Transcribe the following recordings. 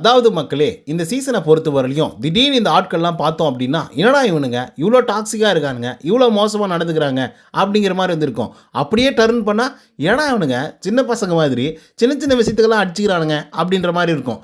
அதாவது மக்களே இந்த சீசனை பொறுத்த வரலையும் திடீர்னு இந்த ஆட்கள்லாம் பார்த்தோம் அப்படின்னா என்னடா இவனுங்க? இவ்வளோ டாக்ஸிக்காக இருக்கானுங்க. இவ்வளோ மோசமாக நடந்துக்கிறாங்க அப்படிங்கிற மாதிரி இருந்திருக்கும். அப்படியே டர்ன் பண்ணால் ஏன்னா இவனுங்க? சின்ன பசங்க மாதிரி சின்ன சின்ன விஷயத்துக்கெல்லாம் அடிச்சுக்கிறானுங்க அப்படின்ற மாதிரி இருக்கும்.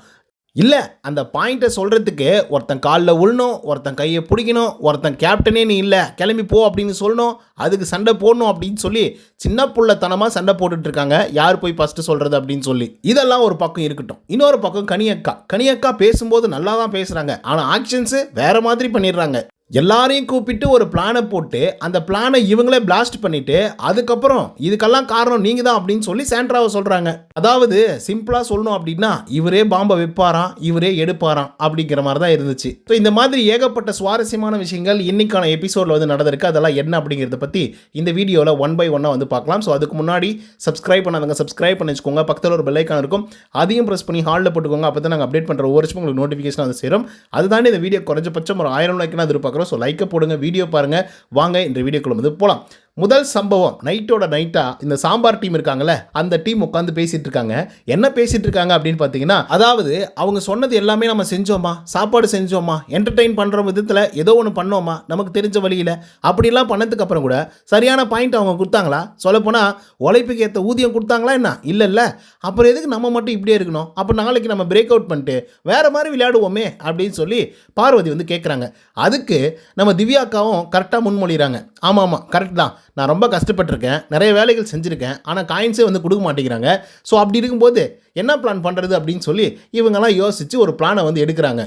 இல்லை அந்த பாயிண்ட்டை சொல்கிறதுக்கு ஒருத்தன் காலில் உழணும் ஒருத்தன் கையை பிடிக்கணும் ஒருத்தன் கேப்டனே நீ இல்லை கிளம்பி போ அப்படின்னு சொல்லணும் அதுக்கு சண்டை போடணும் அப்படின்னு சொல்லி சின்ன புள்ளத்தனமாக சண்டை போட்டுட்ருக்காங்க. யார் போய் ஃபஸ்ட்டு சொல்கிறது அப்படின்னு சொல்லி. இதெல்லாம் ஒரு பக்கம் இருக்கட்டும். இன்னொரு பக்கம் கனியக்கா. கனியக்கா பேசும்போது நல்லா தான் பேசுகிறாங்க ஆனால் ஆக்ஷன்ஸு வேறு மாதிரி பண்ணிடுறாங்க. எல்லாரையும் கூப்பிட்டு ஒரு பிளானை போட்டு அந்த பிளானை இவங்களே பிளாஸ்ட் பண்ணிட்டு அதுக்கப்புறம் இதுக்கெல்லாம் காரணம் நீங்க தான் அப்படின்னு சொல்லி சாண்ட்ராவை சொல்றாங்க. அதாவது சிம்பிளா சொல்லணும் அப்படின்னா இவரே பாம்பை வைப்பாராம் இவரே எடுப்பாராம் அப்படிங்கிற மாதிரி தான் இருந்துச்சு. ஸோ இந்த மாதிரி ஏகப்பட்ட சுவாரஸ்யமான விஷயங்கள் இன்னைக்கான எபிசோட்ல வந்து நடந்திருக்கு. அதெல்லாம் என்ன அப்படிங்கிறத பத்தி இந்த வீடியோவில் ஒன் பை ஒன்னாக வந்து பார்க்கலாம். ஸோ அதுக்கு முன்னாடி சப்ஸ்கிரைப் பண்ணாதவங்க சப்ஸ்கிரைப் பண்ணி வச்சுக்கோங்க. பக்கத்தில் ஒரு பெல்லைக்கான இருக்கும். அதையும் ப்ரெஸ் பண்ணி ஹாலில் போட்டுக்கோங்க. அப்போ தான் நாங்கள் அப்டேட் பண்ணுற ஒவ்வொரு விஷயம் உங்களுக்கு நோட்டிஃபிகேஷன் வந்து சேரும். அதுதான் இந்த வீடியோ குறைஞ்சபட்சம் ஒரு ஆயிரம் லைக்னா பார்க்குறோம். ஸோ லைக்கை போடுங்க வீடியோ பாருங்கள் வாங்க இந்த வீடியோக்குள்ள வந்து போகலாம் முதல் சம்பவம் நைட்டோட நைட்டாக இந்த சாம்பார் டீம் இருக்காங்கல்ல அந்த டீம் உட்காந்து பேசிட்டு இருக்காங்க என்ன பேசிட்டு இருக்காங்க அப்படின்னு பார்த்தீங்கன்னா அதாவது அவங்க சொன்னது எல்லாமே நம்ம செஞ்சோமா? சாப்பாடு செஞ்சோமா? என்டர்டெயின் பண்ணுற விதத்தில் ஏதோ ஒன்று பண்ணோமா? நமக்கு தெரிஞ்ச வழியில். அப்படிலாம் பண்ணதுக்கு அப்புறம் கூட சரியான பாயிண்ட் அவங்க கொடுத்தாங்களா? சொல்லப்போனால் உழைப்புக்கு ஏற்ற ஊதியம் கொடுத்தாங்களா என்ன? இல்லை இல்லை அப்புறம் எதுக்கு நம்ம மட்டும் இப்படியே இருக்கணும்? அப்போ நாளைக்கு நம்ம பிரேக் அவுட் பண்ணிட்டு வேறு மாதிரி விளையாடுவோமே அப்படின்னு சொல்லி பார்வதி வந்து கேட்குறாங்க அதுக்கு நம்ம திவ்யாக்காவும் கரெக்டாக முன்மொழிகிறாங்க ஆமாம் ஆமாம் கரெக்ட் தான். நான் ரொம்ப கஷ்டப்பட்டிருக்கேன். நிறைய வேலைகள் செஞ்சுருக்கேன். ஆனால் காயின்ஸே வந்து கொடுக்க மாட்டேங்கிறாங்க. ஸோ அப்படி இருக்கும்போது என்ன பிளான் பண்ணுறது அப்படின்னு சொல்லி இவங்கெல்லாம் யோசித்து ஒரு பிளானை வந்து எடுக்கிறாங்க.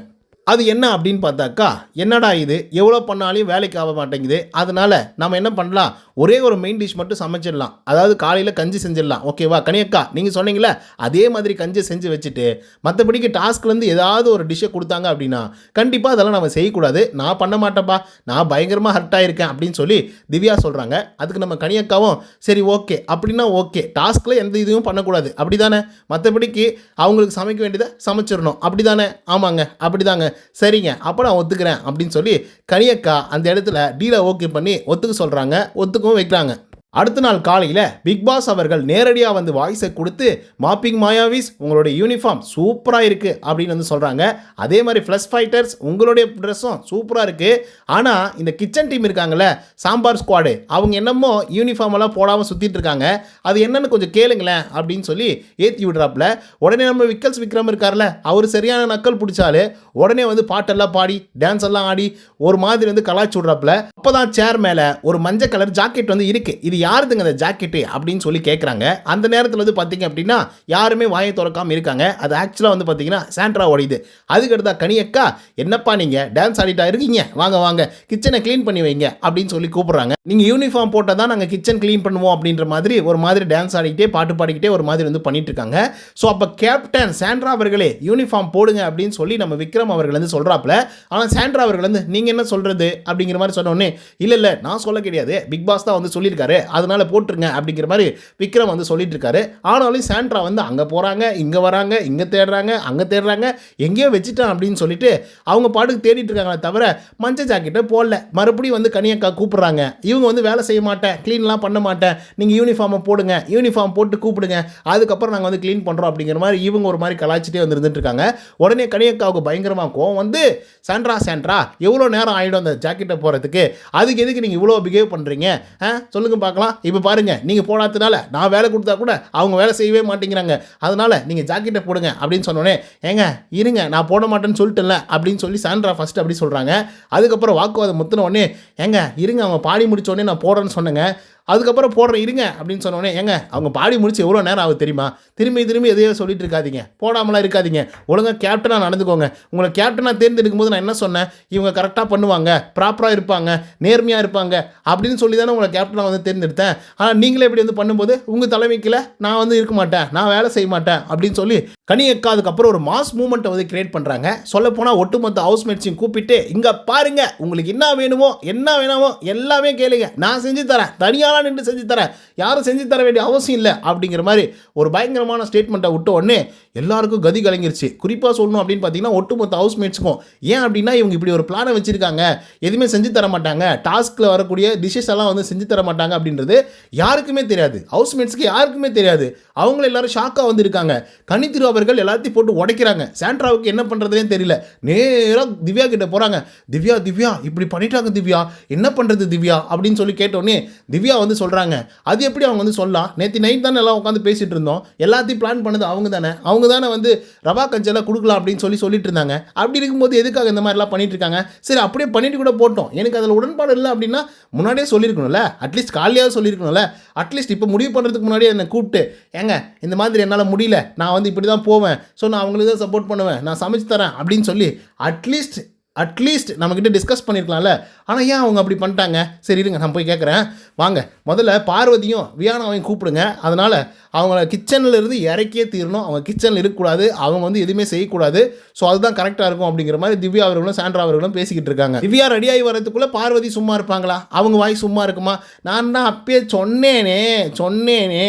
அது என்ன அப்படின்னு பார்த்தாக்கா என்னடா இது? எவ்வளோ பண்ணாலும் வேலைக்கு ஆக மாட்டேங்குது. அதனால் நம்ம என்ன பண்ணலாம்? ஒரே ஒரு மெயின் டிஷ் மட்டும் சமைச்சிடலாம். அதாவது காலையில் கஞ்சி செஞ்சிடலாம். ஓகேவா கனியக்கா நீங்கள் சொன்னீங்களே அதே மாதிரி கஞ்சி செஞ்சு வச்சுட்டு மற்றபடிக்கு டாஸ்க்லேருந்து ஏதாவது ஒரு டிஷ்ஷை கொடுத்தாங்க அப்படின்னா கண்டிப்பாக அதெல்லாம் நம்ம செய்யக்கூடாது. நான் பண்ண மாட்டேன்ப்பா நான் பயங்கரமாக ஹர்ட் ஆகிருக்கேன் அப்படின்னு சொல்லி திவ்யா சொல்கிறாங்க அதுக்கு நம்ம கனியக்காவும் சரி ஓகே அப்படின்னா ஓகே டாஸ்கில் எந்த இதுவும் பண்ணக்கூடாது. அப்படி தானே மற்றபடிக்கு அவங்களுக்கு சமைக்க வேண்டியதை சமைச்சிடணும். அப்படி தானே ஆமாங்க. அப்படி தாங்க சரிங்க அப்போ நான் ஒத்துக்கிறேன் அப்படின்னு சொல்லி கனியக்கா அந்த இடத்துல டீலை ஓகே பண்ணி ஒத்துக்க சொல்கிறாங்க ஒத்துக்கவும் வைக்கிறாங்க. அடுத்த நாள் காலையில் பிக் பாஸ் அவர்கள் நேரடியாக வந்து வாய்ஸை கொடுத்து மாப்பிங் மாயாவிஸ் உங்களுடைய யூனிஃபார்ம் சூப்பராக இருக்குது அப்படின்னு வந்து சொல்கிறாங்க அதே மாதிரி ஃப்ளஷ் ஃபைட்டர்ஸ் உங்களுடைய ட்ரெஸ்ஸும் சூப்பராக இருக்குது ஆனால் இந்த கிச்சன் டீம் இருக்காங்கல்ல சாம்பார் ஸ்குவாடு அவங்க என்னமோ யூனிஃபார்ம் எல்லாம் போடாமல் சுற்றிட்டு இருக்காங்க. அது என்னன்னு கொஞ்சம் கேளுங்களேன் அப்படின்னு சொல்லி ஏற்றி விடுறாப்புல. உடனே நம்ம விக்கல்ஸ் விக்ரம் இருக்கார்ல அவர் சரியான நக்கல் பிடிச்சாலே உடனே வந்து பாட்டெல்லாம் பாடி டான்ஸ் எல்லாம் ஆடி ஒரு மாதிரி வந்து கலாச்சி விட்றாப்புல. அப்போ தான் சேர் மேலே ஒரு மஞ்சள் கலர் ஜாக்கெட் வந்து இருக்குது இது யாருதுங்க அந்த ஜாக்கெட்டு அப்படின்னு சொல்லி கேட்குறாங்க அந்த நேரத்தில் வந்து பார்த்தீங்க அப்படின்னா யாருமே வாயை திறக்காம இருக்காங்க. அது ஆக்சுவலாக வந்து பார்த்தீங்கன்னா சாண்ட்ரா உடையுது அதுக்கடுத்தா கனியக்கா என்னப்பா நீங்கள் டான்ஸ் ஆடிட்டா இருக்கீங்க? வாங்க வாங்க. கிச்சனை க்ளீன் பண்ணி வைங்க. அப்படின்னு சொல்லி கூப்பிட்றாங்க. நீங்கள் யூனிஃபார்ம் போட்டால் தான் நாங்கள் கிச்சன் க்ளீன் பண்ணுவோம் அப்படின்ற மாதிரி ஒரு மாதிரி டான்ஸ் ஆடிக்கிட்டே பாட்டு பாடிக்கிட்டே ஒரு மாதிரி வந்து பண்ணிட்டு இருக்காங்க. ஸோ அப்போ கேப்டன் சாண்ட்ரா அவர்களே யூனிஃபார்ம் போடுங்க அப்படின்னு சொல்லி நம்ம விக்ரம் அவர்கள் வந்து சொல்கிறாப்புல ஆனால் சாண்ட்ரா அவர்கள் வந்து நீங்கள் என்ன சொல்கிறது அப்படிங்கிற மாதிரி சொன்னோடனே இல்லை இல்லை நான் சொல்ல கிடையாது. பிக் பாஸ் தான் வந்து சொல்லியிருக்காரு. அதனால் போட்டுருங்க அப்படிங்கிற மாதிரி விக்ரம் வந்து சொல்லிட்டு இருக்காரு ஆனாலும் சாண்ட்ரா வந்து அங்கே போகிறாங்க இங்கே வராங்க இங்கே தேடுறாங்க அங்கே தேடுறாங்க எங்கேயோ வச்சுட்டான் அப்படின்னு சொல்லிட்டு அவங்க பாட்டுக்கு தேடிட்டு இருக்காங்களே தவிர மஞ்சள் ஜாக்கெட்டை போடல மறுபடியும் வந்து கனியக்கா கூப்பிட்றாங்க. இவங்க வந்து வேலை செய்ய மாட்டேன் க்ளீன்லாம் பண்ண மாட்டேன். நீங்கள் யூனிஃபார்மை போடுங்க யூனிஃபார்ம் போட்டு கூப்பிடுங்க. அதுக்கப்புறம் நாங்கள் வந்து க்ளீன் பண்ணுறோம் அப்படிங்கிற மாதிரி இவங்க ஒரு மாதிரி கலாய்ச்சிட்டே வந்து இருந்துட்டு இருக்காங்க. உடனே கனியக்காவுக்கு பயங்கரமாக கோவம் வந்து சாண்ட்ரா சாண்ட்ரா எவ்வளோ நேரம் ஆகிடும் அந்த ஜாக்கெட்டை போகிறதுக்கு அதுக்கு எதுக்கு நீங்கள் இவ்வளோ பிஹேவ் பண்ணுறீங்க ஆ சொல்லுங்க பார்க்கலாம் இப்போ பாருங்க நீங்கள் போடாததுனால நான் வேலை கொடுத்தா கூட அவங்க வேலை செய்யவே மாட்டேங்கிறாங்க. அதனால் நீங்கள் ஜாக்கெட்டை போடுங்க அப்படின்னு சொன்னோடனே ஏங்க இருங்க நான் போட மாட்டேன்னு சொல்லிட்டேன்ல அப்படின்னு சொல்லி சாண்ட்ரா ஃபஸ்ட்டு அப்படி சொல்கிறாங்க அதுக்கப்புறம் வாக்குவாதம் முத்தின உடனே ஏங்க இருங்க அவங்க பாடி முடிச்ச உடனே நான் போடுறேன்னு சொன்னேங்க. அதுக்கப்புறம் போடுறேன் இருங்க அப்படின்னு சொன்னோடனே ஏங்க அவங்க பாடி முடிச்சு எவ்வளோ நேரம் ஆகுது தெரியுமா? திரும்பி திரும்பி எதையோ சொல்லிட்டு இருக்காதிங்க. போடாமலாம் இருக்காதீங்க. ஒழுங்காக கேப்டனாக நடந்துக்கோங்க. உங்களை கேப்டனாக தேர்ந்தெடுக்கும் போது நான் என்ன சொன்னேன்? இவங்க கரெக்டாக பண்ணுவாங்க ப்ராப்பராக இருப்பாங்க நேர்மையாக இருப்பாங்க அப்படின்னு சொல்லி தானே உங்களை கேப்டனாக வந்து தேர்ந்தெடுத்தேன். ஆனால் நீங்களே இப்படி வந்து பண்ணும்போது உங்கள் தலைமைக்கில் நான் வந்து இருக்க மாட்டேன் நான் வேலை செய்ய மாட்டேன் அப்படின்னு சொல்லி கனி அதுக்கப்புறம் ஒரு மாஸ் மூமெண்ட்டை வந்து கிரியேட் பண்ணுறாங்க சொல்லப்போனால் ஒட்டுமொத்த ஹவுஸ்மேட்ஸையும் கூப்பிட்டு இங்கே பாருங்கள் உங்களுக்கு என்ன வேணுமோ என்ன வேணாமோ எல்லாமே கேளுங்க. நான் செஞ்சு தரேன். தனியாக நான் நின்று செஞ்சு தரேன் யாரும் செஞ்சு தர வேண்டிய அவசியம் இல்லை அப்படிங்கிற மாதிரி ஒரு பயங்கரமான ஸ்டேட்மெண்ட்டை விட்ட உடனே எல்லாருக்கும் கதி கலங்கிருச்சு. குறிப்பாக சொல்லணும் அப்படின்னு பார்த்தீங்கன்னா ஒட்டுமொத்த ஹவுஸ்மேட்ஸுக்கும் ஏன் அப்படின்னா இவங்க இப்படி ஒரு பிளானை வச்சுருக்காங்க. எதுவுமே செஞ்சு தர மாட்டாங்க. டாஸ்கில் வரக்கூடிய டிஷஸ் எல்லாம் வந்து செஞ்சு தர மாட்டாங்க அப்படின்றது யாருக்குமே தெரியாது. ஹவுஸ்மேட்ஸ்க்கு யாருக்குமே தெரியாது. அவங்கள எல்லாரும் ஷாக்காக வந்திருக்காங்க. கணித்திரு அவர்கள் எல்லாத்தையும் போட்டு உடைக்கிறாங்க. சாண்ட்ராவுக்கு என்ன பண்ணுறதுனே தெரியல. நேராக திவ்யா கிட்ட போகிறாங்க திவ்யா திவ்யா இப்படி பண்ணிட்டாங்க திவ்யா. என்ன பண்ணுறது திவ்யா? அப்படின்னு சொல்லி கேட்டோடனே திவ்யா வந்து சொல்கிறாங்க அது எப்படி அவங்க வந்து சொல்லலாம்? நேற்று நைட் தானே எல்லாம் உட்காந்து பேசிகிட்டு இருந்தோம். எல்லாத்தையும் பிளான் பண்ணது அவங்க தானே. அவங்க தானே வந்து ரவா கஞ்செல்லாம் கொடுக்கலாம் அப்படின்னு சொல்லி சொல்லிட்டு இருந்தாங்க. அப்படி இருக்கும்போது எதுக்காக இந்த மாதிரிலாம் பண்ணிட்டு இருக்காங்க? சரி அப்படியே பண்ணிட்டு கூட போட்டோம். எனக்கு அதில் உடன்பாடு இல்லை அப்படின்னா முன்னாடியே சொல்லியிருக்கணும்ல. அட்லீஸ்ட் காலையாவது சொல்லியிருக்கணும்ல. அட்லீஸ்ட் இப்போ முடிவு பண்ணுறதுக்கு முன்னாடியே என்னை கூப்பிட்டு ஏங்க இந்த மாதிரி என்னால் முடியல. நான் வந்து இப்படி தான் போவேன். ஸோ நான் அவங்களுக்கு தான் சப்போர்ட் பண்ணுவேன். நான் சமைச்சு தரேன். அப்படின்னு சொல்லி அட்லீஸ்ட் அட்லீஸ்ட் நம்மக்கிட்ட டிஸ்கஸ் பண்ணியிருக்கலாம்ல ஆனால் ஏன் அவங்க அப்படி பண்ணிட்டாங்க? சரி இருங்க நான் போய் கேட்குறேன் வாங்க முதல்ல பார்வதியும் வியானாவையும் கூப்பிடுங்க. அதனால் அவங்கள கிச்சனில் இருந்து இறக்கியே தீரணும். அவங்க கிச்சனில் இருக்கக்கூடாது. அவங்க வந்து எதுவுமே செய்யக்கூடாது. ஸோ அதுதான் கரெக்டாக இருக்கும் அப்படிங்கிற மாதிரி திவ்யா அவர்களும் சாண்ட்ரா அவர்களும் பேசிக்கிட்டு இருக்காங்க. திவ்யா ரெடியாகி வரதுக்குள்ளே பார்வதி சும்மா இருப்பாங்களா? அவங்க வாய் சும்மா இருக்குமா? நான் தான் அப்பயே சொன்னேனே சொன்னேனே.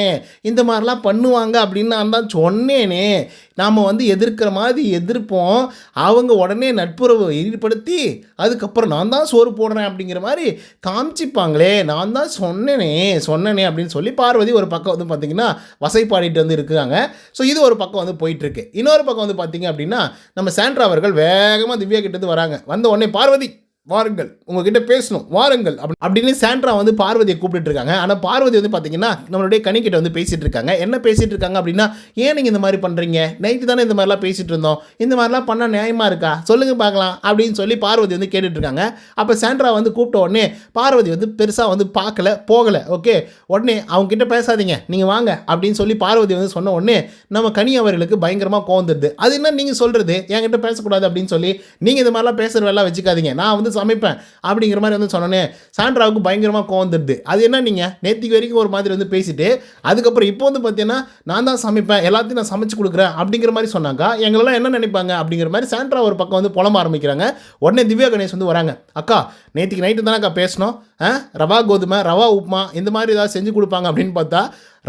இந்த மாதிரிலாம் பண்ணுவாங்க அப்படின்னு நான் தான் சொன்னேனே. நாம் வந்து எதிர்க்கிற மாதிரி எதிர்ப்போம். அவங்க உடனே நட்புறவு ஈடுபடுத்தி அதுக்கப்புறம் நான் தான் சோறு போடுறேன் அப்படிங்கிற மாதிரி காமிச்சிப்பாங்களே. நான் தான் சொன்னேனே சொன்னனே அப்படின்னு சொல்லி பார்வதி ஒரு பக்கம் வந்து பார்த்திங்கன்னா வசைப்பாடிட்டு வந்து இருக்காங்க ஸோ இது ஒரு பக்கம் வந்து போயிட்டுருக்கு. இன்னொரு பக்கம் வந்து பார்த்திங்க அப்படின்னா நம்ம சாண்ட்ரா அவர்கள் வேகமாக திவ்யா கிட்டேருந்து வராங்க. வந்த உடனே பார்வதி வாருங்கள் உங்ககிட்ட பேசணும் வாருங்கள் அப்படின்னு சாண்ட்ரா வந்து பார்வதியை கூப்பிட்டு இருக்காங்க. ஆனால் பார்வதி வந்து பார்த்தீங்கன்னா நம்மளுடைய கனிக்கிட்ட வந்து பேசிட்டு இருக்காங்க. என்ன பேசிட்டு இருக்காங்க அப்படின்னா ஏன் நீங்கள் இந்த மாதிரி பண்ணுறீங்க நைட்டு தானே இந்த மாதிரிலாம் பேசிட்டு இருந்தோம். இந்த மாதிரிலாம் பண்ணால் நியாயமாக இருக்கா? சொல்லுங்க பார்க்கலாம் அப்படின்னு சொல்லி பார்வதி வந்து கேட்டுட்ருக்காங்க அப்போ சாண்ட்ரா வந்து கூப்பிட்ட உடனே பார்வதி வந்து பெருசாக வந்து பார்க்கல போகலை ஓகே? உடனே அவங்க கிட்ட பேசாதீங்க. நீங்கள் வாங்க அப்படின்னு சொல்லி பார்வதி வந்து சொன்ன உடனே நம்ம கனி அவர்களுக்கு பயங்கரமாக கோந்துடுது அது என்ன நீங்கள் சொல்கிறது என்கிட்ட பேசக்கூடாது அப்படின்னு சொல்லி நீங்கள் இந்த மாதிரிலாம் பேசுகிற வேலை வச்சுக்காதீங்க. நான் வந்து சமைப்பேன் அப்படிங்கிற மாதிரி வந்து சொன்னோன்னே சாண்ட்ராவுக்கு பயங்கரமாக கோவந்துடுது அது என்ன நீங்கள் நேற்றுக்கு வரைக்கும் ஒரு மாதிரி வந்து பேசிட்டு அதுக்கப்புறம் இப்போ வந்து பார்த்தீங்கன்னா நான் தான் சமைப்பேன் எல்லாத்தையும் நான் சமைச்சு கொடுக்குறேன் அப்படிங்கிற மாதிரி சொன்னாக்கா எங்களெல்லாம் என்ன நினைப்பாங்க அப்படிங்கிற மாதிரி சாண்ட்ரா ஒரு பக்கம் வந்து புலம்ப ஆரம்பிக்கிறாங்க. உடனே திவ்யா கணேஷ் வந்து வராங்க. அக்கா நேற்றுக்கு நைட்டு தானேக்கா பேசணும் ரவா கோதுமை ரவா உப்புமா இந்த மாதிரி ஏதாவது செஞ்சு கொடுப்பாங்க அப்படின்னு பார்த்தா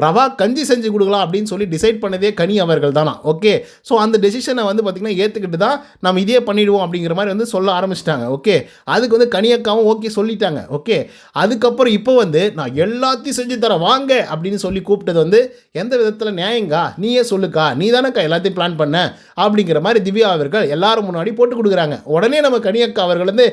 ரவா கஞ்சி செஞ்சு கொடுக்கலாம் அப்படின்னு சொல்லி டிசைட் பண்ணதே கனி அவர்கள் தானா? ஓகே ஸோ அந்த டெசிஷனை வந்து பார்த்திங்கன்னா ஏற்றுக்கிட்டு தான் நம்ம இதே பண்ணிடுவோம் அப்படிங்கிற மாதிரி வந்து சொல்ல ஆரம்பிச்சிட்டாங்க. ஓகே அதுக்கு வந்து கனியக்காவும் ஓகே சொல்லிட்டாங்க. ஓகே அதுக்கப்புறம் இப்போ வந்து நான் எல்லாத்தையும் செஞ்சு தரேன் வாங்க அப்படின்னு சொல்லி கூப்பிட்டது வந்து எந்த விதத்தில் நியாயங்கா? நீயே சொல்லுக்கா. நீ தானேக்கா எல்லாத்தையும் பிளான் பண்ண? அப்படிங்கிற மாதிரி திவ்யா அவர்கள் எல்லாரும் முன்னாடி போட்டு கொடுக்குறாங்க. உடனே நம்ம கனியக்கா அவர்கள் வந்து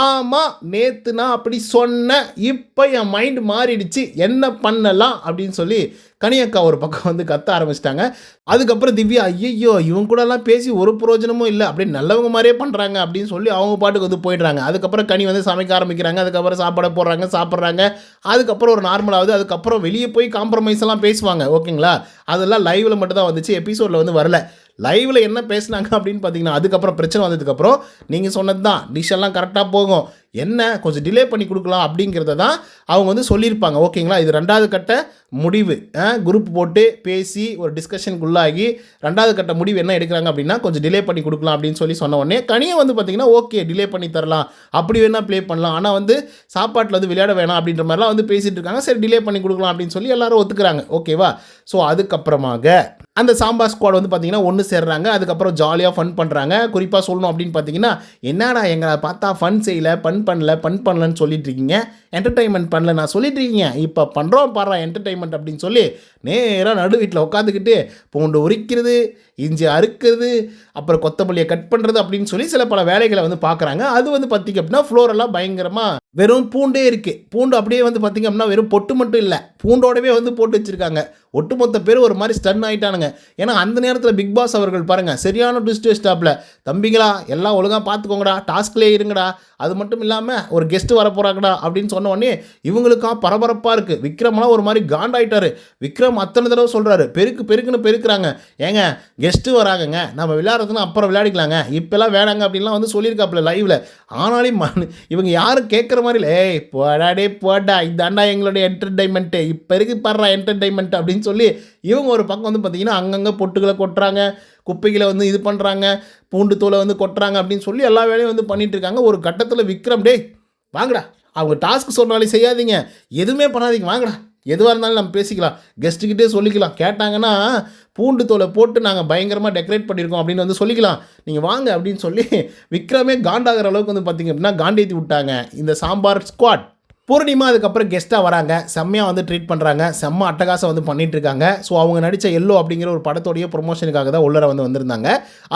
ஆமாம் நேற்று நான் அப்படி சொன்னேன் இப்போ என் மைண்ட் மாறிடுச்சு. என்ன பண்ணலாம்? அப்படின்னு சொல்லி கனியக்கா ஒரு பக்கம் வந்து கத்த ஆரம்பிச்சிட்டாங்க. அதுக்கப்புறம் திவ்யா ஐயோ இவங்க கூடலாம் பேசி ஒரு பிரயோஜனமும் இல்லை. அப்படி நல்லவங்க மாதிரியே பண்ணுறாங்க அப்படின்னு சொல்லி அவங்க பாட்டுக்கு வந்து போயிடுறாங்க. அதுக்கப்புறம் கனி வந்து சமைக்க ஆரம்பிக்கிறாங்க. அதுக்கப்புறம் சாப்பாடை போடுறாங்க சாப்பிட்றாங்க. அதுக்கப்புறம் ஒரு நார்மலாகுது அதுக்கப்புறம் வெளியே போய் காம்ப்ரமைஸ் எல்லாம் பேசுவாங்க. ஓகேங்களா? அதெல்லாம் லைவில் மட்டும் தான் வந்துச்சு. எபிசோடில் வந்து வரல. லைவில் என்ன பேசுனாங்க அப்படின்னு பார்த்தீங்கன்னா அதுக்கப்புறம் பிரச்சனை வந்ததுக்கப்புறம் நீங்கள் சொன்னது தான் டிஷ் எல்லாம் கரெக்டாக போகும். என்ன? கொஞ்சம் டிலே பண்ணி கொடுக்கலாம் அப்படிங்கிறத தான் அவங்க வந்து சொல்லியிருப்பாங்க. ஓகேங்களா? இது ரெண்டாவது கட்ட முடிவு. குரூப் போட்டு பேசி ஒரு டிஸ்கஷனுக்குள்ளாகி ரெண்டாவது கட்ட முடிவு என்ன எடுக்கிறாங்க அப்படின்னா கொஞ்சம் டிலே பண்ணி கொடுக்கலாம் அப்படின்னு சொல்லி சொன்ன உடனே கனியை வந்து பார்த்தீங்கன்னா ஓகே டிலே பண்ணி தரலாம். அப்படி வேணால் ப்ளே பண்ணலாம். ஆனால் வந்து சாப்பாட்டில் வந்து விளையாட வேணாம். அப்படின்ற மாதிரிலாம் வந்து பேசிகிட்டு இருக்காங்க. சரி டிலே பண்ணி கொடுக்கலாம் அப்படின்னு சொல்லி எல்லாரும் ஒத்துக்கிறாங்க. ஓகேவா? ஸோ அதுக்கப்புறமாக அந்த சாம்பார் ஸ்குவாட் வந்து பார்த்தீங்கன்னா ஒன்று சேர்றாங்க அதுக்கப்புறம் ஜாலியாக ஃபன் பண்ணுறாங்க குறிப்பாக சொல்லணும் அப்படின்னு பார்த்தீங்கன்னா என்னடா எங்களை பார்த்தா ஃபன் செய்யல பன் பண்ணல பன் பண்ணலன்னு சொல்லிட்டு இருக்கீங்க. என்டர்டைன்மெண்ட் பண்ணல நான் சொல்லிட்டு இருக்கீங்க. இப்போ பண்ணுறோம் பாடுறா என்டர்டைன்மெண்ட் அப்படின்னு சொல்லி நேராக நடு வீட்டில் உட்காந்துக்கிட்டு பூண்டு உரிக்கிறது இஞ்சி அறுக்கிறது அப்புறம் கொத்தமல்லியை கட் பண்ணுறது அப்படின்னு சொல்லி சில பல வேலைகளை வந்து பார்க்குறாங்க அது வந்து பார்த்திங்க அப்படின்னா ஃப்ளோரெல்லாம் பயங்கரமாக வெறும் பூண்டே இருக்குது பூண்டு அப்படியே வந்து பார்த்திங்க அப்படின்னா வெறும் பொட்டு மட்டும் இல்லை பூண்டோடவே வந்து போட்டு வச்சுருக்காங்க. ஒட்டுமொத்த பேர் ஒரு மாதிரி ஸ்டன் ஆகிட்டானுங்க ஏன்னா அந்த நேரத்தில் பிக் பாஸ் அவர்கள் பாருங்கள் சரியான ட்விஸ்ட் ஸ்டாப்பில் தம்பிங்களா எல்லாம் ஒழுங்காக பார்த்துக்கோங்கடா டாஸ்க்லேயே இருங்கடா அது மட்டும் இல்லாமல் ஒரு கெஸ்ட்டு வர போகிறாங்கடா அப்படின்னு சொன்ன உடனே இவங்களுக்கா பரபரப்பாக இருக்குது விக்ரம்லாம் ஒரு மாதிரி காண்டாயிட்டாரு விக்ரம் அத்தனை தடவை சொல்கிறாரு பெருக்கு பெருக்குன்னு பெருக்கிறாங்க. ஏங்க கெஸ்ட்டு வராங்கங்க. நம்ம விளையாடுறதுன்னு அப்புறம் விளையாடிக்கலாங்க. இப்போல்லாம் வேணாங்க அப்படின்லாம் வந்து சொல்லியிருக்காப்புல லைவில் ஆனாலும் இவங்க யாரும் கேட்குற மாதிரி இல்லை. ஏய் போடாடே போடா. இதாண்டா எங்களுடைய என்டர்டைன்மெண்ட்டு இப்போ இருக்கு பாடுறா என்டர்டைன்மெண்ட் அப்படின்னு சொல்லி இவங்க ஒரு பக்கம் வந்து பார்த்தீங்கன்னா அங்கங்கே பொட்டுகளை கொட்டுறாங்க. குப்பைகளை வந்து இது பண்ணுறாங்க பூண்டு தோலை வந்து கொட்டுறாங்க அப்படின்னு சொல்லி எல்லா வேலையும் வந்து பண்ணிகிட்ருக்காங்க இருக்காங்க ஒரு கட்டத்தில் விக்ரம் டே வாங்கடா. அவங்க டாஸ்க் சொன்னாலே செய்யாதீங்க. எதுவுமே பண்ணாதீங்க. வாங்கடா. எதுவாக இருந்தாலும் நம்ம பேசிக்கலாம். கெஸ்ட்டுக்கிட்டே சொல்லிக்கலாம். கேட்டாங்கன்னா பூண்டு தோலை போட்டு நாங்கள் பயங்கரமாக டெக்கரேட் பண்ணியிருக்கோம் அப்படின்னு வந்து சொல்லிக்கலாம். நீங்கள் வாங்க அப்படின்னு சொல்லி விக்ரமே காண்டாகிற அளவுக்கு வந்து பார்த்தீங்க அப்படின்னா காண்டேத்தி விட்டாங்க. இந்த சாம்பார் ஸ்குவாட் பூர்ணிமா அதுக்கப்புறம் கெஸ்ட்டாக வராங்க. செம்மையாக வந்து ட்ரீட் பண்ணுறாங்க செம்ம அட்டகாசம் வந்து பண்ணிகிட்டு இருக்காங்க ஸோ அவங்க நடித்த எல்லோ அப்படிங்கிற ஒரு படத்தோடைய ப்ரொமோஷனுக்காக தான் உள்ளர வந்து வந்திருந்தாங்க.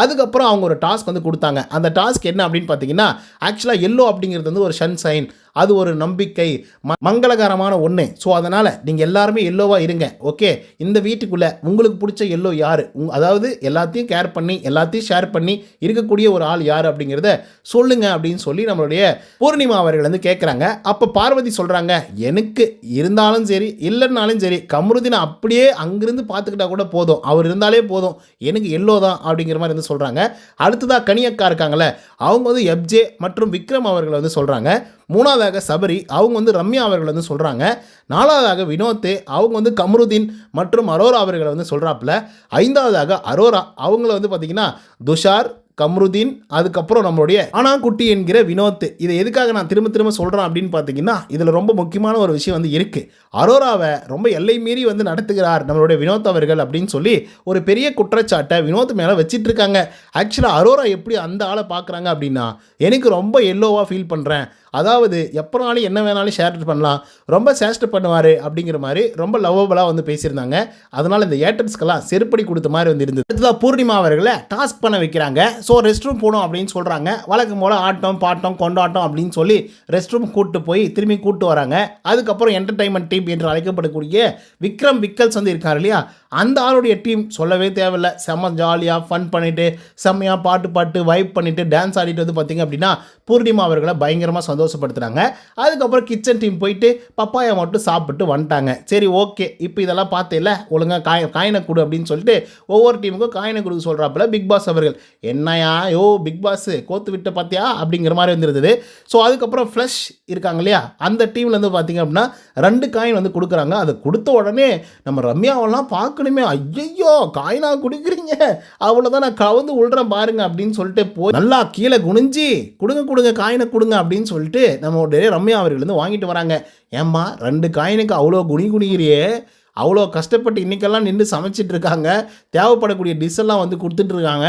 அதுக்கப்புறம் அவங்க ஒரு டாஸ்க் வந்து கொடுத்தாங்க. அந்த டாஸ்க் என்ன அப்படின்னு பார்த்தீங்கன்னா ஆக்சுவலாக எல்லோ அப்படிங்கிறது வந்து ஒரு சன் சைன் அது ஒரு நம்பிக்கை ம மங்களகரமான ஒன்று ஸோ அதனால் நீங்கள் எல்லாருமே எல்லோவாக இருங்க. ஓகே இந்த வீட்டுக்குள்ளே உங்களுக்கு பிடிச்ச எல்லோ யார்? உங் அதாவது எல்லாத்தையும் கேர் பண்ணி எல்லாத்தையும் ஷேர் பண்ணி இருக்கக்கூடிய ஒரு ஆள் யார் அப்படிங்கிறத சொல்லுங்க அப்படின்னு சொல்லி நம்மளுடைய பூர்ணிமா அவர்கள் வந்து கேட்குறாங்க அப்போ பார்வதி சொல்கிறாங்க எனக்கு இருந்தாலும் சரி இல்லைன்னாலும் சரி கமருதீனை அப்படியே அங்கிருந்து பார்த்துக்கிட்டா கூட போதும். அவர் இருந்தாலே போதும். எனக்கு எல்லோ தான் அப்படிங்கிற மாதிரி வந்து சொல்கிறாங்க அடுத்ததாக கனியக்கா இருக்காங்களே அவங்க வந்து எப்ஜே மற்றும் விக்ரம் அவர்கள் வந்து சொல்கிறாங்க மூணாவதாக சபரி அவங்க வந்து ரம்யா அவர்கள் வந்து சொல்கிறாங்க நாலாவதாக வினோத் அவங்க வந்து கமருதீன் மற்றும் அரோரா அவர்களை வந்து சொல்கிறாப்புல ஐந்தாவதாக அரோரா அவங்கள வந்து பார்த்திங்கன்னா துஷார் கம்ருதீன் அதுக்கப்புறம் நம்மளுடைய ஆனாக்குட்டி என்கிற வினோத் இதை எதுக்காக நான் திரும்ப திரும்ப சொல்கிறேன் அப்படின்னு பார்த்தீங்கன்னா இதில் ரொம்ப முக்கியமான ஒரு விஷயம் வந்து இருக்குது அரோராவை ரொம்ப எல்லை மீறி வந்து நடத்துகிறார் நம்மளுடைய வினோத் அவர்கள் அப்படின்னு சொல்லி ஒரு பெரிய குற்றச்சாட்டை வினோத் மேலே வச்சிட்டு இருக்காங்க ஆக்சுவலாக அரோரா எப்படி அந்த ஆளை பார்க்குறாங்க அப்படின்னா எனக்கு ரொம்ப எல்லோவாக ஃபீல் பண்ணுறேன் அதாவது எப்போனாலும் என்ன வேணாலும் ஷேர் பண்ணலாம். ரொம்ப சேஷ்ட பண்ணுவார் அப்படிங்கிற மாதிரி ரொம்ப லவ்வபுளாக வந்து பேசியிருந்தாங்க. அதனால் இந்த ஏட்டர்ஸ்க்கெல்லாம் செருப்படி கொடுத்த மாதிரி வந்து இருந்தது. அடுத்ததாக பூர்ணிமா அவர்களை டாஸ்க் பண்ண வைக்கிறாங்க. ஸோ ரெஸ்ட் ரூம் போகணும் அப்படின்னு சொல்கிறாங்க வழக்கம் போல் ஆட்டம் பாட்டம் கொண்டாட்டம் அப்படின்னு சொல்லி ரெஸ்ட் ரூம் கூப்பிட்டு போய் திரும்பி கூப்பிட்டு வராங்க. அதுக்கப்புறம் என்டர்டைன்மெண்ட் டீம் என்று அழைக்கப்படக்கூடிய விக்ரம் விக்கல்ஸ் வந்து இருக்கார் இல்லையா? அந்த ஆளுடைய டீம் சொல்லவே தேவையில்ல. செம்ம ஜாலியாக ஃபன் பண்ணிவிட்டு செம்மையாக பாட்டு பாட்டு வைப் பண்ணிவிட்டு டான்ஸ் ஆடிட்டு வந்து பார்த்திங்க அப்படின்னா பூர்ணிமா அவர்களை பயங்கரமாக சந்தோஷப்படுத்துகிறாங்க அதுக்கப்புறம் கிச்சன் டீம் போயிட்டு பப்பாயை மட்டும் சாப்பிட்டு வந்துட்டாங்க. சரி ஓகே இப்போ இதெல்லாம் பார்த்தேல ஒழுங்காக காய காயினை கொடு அப்படின்னு சொல்லிட்டு ஒவ்வொரு டீமுக்கும் காயினை கொடுக்க சொல்கிறாப்புல பிக் பாஸ் அவர்கள். என்னையா? யோ பிக் பாஸ் கோத்து விட்ட பார்த்தியா அப்படிங்கிற மாதிரி வந்துருந்தது. ஸோ அதுக்கப்புறம் ஃப்ளஷ் இருக்காங்க இல்லையா? அந்த டீம்லேருந்து பார்த்திங்க அப்படின்னா ரெண்டு காயின் வந்து கொடுக்குறாங்க. அதை கொடுத்த உடனே நம்ம ரம்யாவெல்லாம் பார்க்கணுமே? ஐயையோ காயினா கொடுக்குறீங்க. அவ்வளோதான் நான் கவுந்து விழுறேன் பாருங்க அப்படின்னு சொல்லிட்டு போய் நல்லா கீழே குனிஞ்சி கொடுங்க கொடுங்க காயினை கொடுங்க அப்படின்னு சொல்லிட்டு நம்மளுடைய ரம்யா அவர்கள் வந்து வாங்கிட்டு வராங்க. ஏம்மா ரெண்டு காயினுக்கு அவ்வளோ குனி குனிகிறியே அவ்வளோ கஷ்டப்பட்டு இன்றைக்கெல்லாம் நின்று சமைச்சிட்டு இருக்காங்க. தேவைப்படக்கூடிய டிஷ் எல்லாம் வந்து கொடுத்துட்ருக்காங்க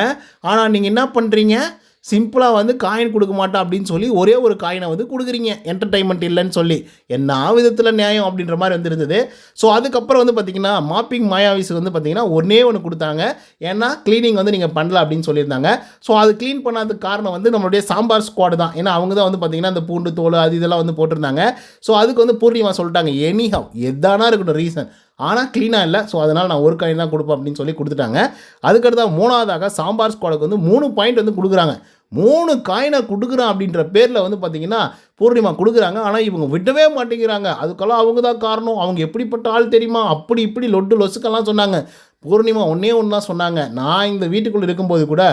ஆனால் நீங்கள் என்ன பண்ணுறீங்க சிம்பிளாக வந்து காயின் கொடுக்க மாட்டேன் அப்படின்னு சொல்லி ஒரே ஒரு காயினை வந்து கொடுக்குறீங்க. என்டர்டைன்மெண்ட் இல்லைன்னு சொல்லி. என்ன விதத்தில் நியாயம் அப்படின்ற மாதிரி வந்து இருந்தது ஸோ அதுக்கப்புறம் வந்து பார்த்திங்கன்னா மாப்பிங் மாயாவிஸ் வந்து பார்த்திங்கன்னா ஒன்றே ஒன்று கொடுத்தாங்க. ஏன்னா க்ளீனிங் வந்து நீங்கள் பண்ணல அப்படின்னு சொல்லியிருந்தாங்க. ஸோ அது க்ளீன் பண்ணாததுக்கு காரணம் வந்து நம்மளுடைய சாம்பார் ஸ்குவாடு தான். ஏன்னா அவங்க தான் வந்து பார்த்திங்கன்னா அந்த பூண்டு தோல் அது இதெல்லாம் வந்து போட்டிருந்தாங்க. ஸோ அதுக்கு வந்து பூர்ணிமா சொல்லிட்டாங்க. எனி ஹவ் எதானா இருக்கட்டும் ரீசன் ஆனால் க்ளீனாக இல்லை. ஸோ அதனால் நான் ஒரு காயின் தான் கொடுப்பேன் அப்படின்னு சொல்லி கொடுத்துட்டாங்க. அதுக்கடுத்து மூணாவதாக சாம்பார் ஸ்குவாடுக்கு வந்து மூணு பாயிண்ட் வந்து கொடுக்குறாங்க. மூணு காயினை கொடுக்குறேன் அப்படின்ற பேரில் வந்து பார்த்தீங்கன்னா பூர்ணிமா கொடுக்குறாங்க. ஆனால் இவங்க விடவே மாட்டேங்கிறாங்க. அதுக்கெல்லாம் அவங்க தான் காரணம். அவங்க எப்படிப்பட்ட ஆள் தெரியுமா? அப்படி இப்படி லொட்டு லொசுக்கெல்லாம் சொன்னாங்க. பூர்ணிமா ஒன்றே ஒன்று தான் சொன்னாங்க. நான் இந்த வீட்டுக்குள்ளே இருக்கும்போது கூட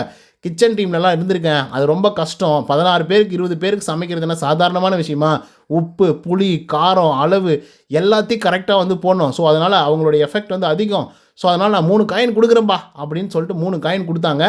கிச்சன் டீம்லலாம் இருந்திருக்கேன். அது ரொம்ப கஷ்டம். பதினாறு பேருக்கு இருபது பேருக்கு சமைக்கிறதுனா சாதாரணமான விஷயமா? உப்பு புளி காரம் அளவு எல்லாத்தையும் கரெக்டாக வந்து போடணும். ஸோ அதனால் அவங்களுடைய எஃபெக்ட் வந்து அதிகம். ஸோ அதனால் நான் மூணு காயின் கொடுக்குறேன்பா அப்படின்னு சொல்லிட்டு மூணு காயின் கொடுத்தாங்க.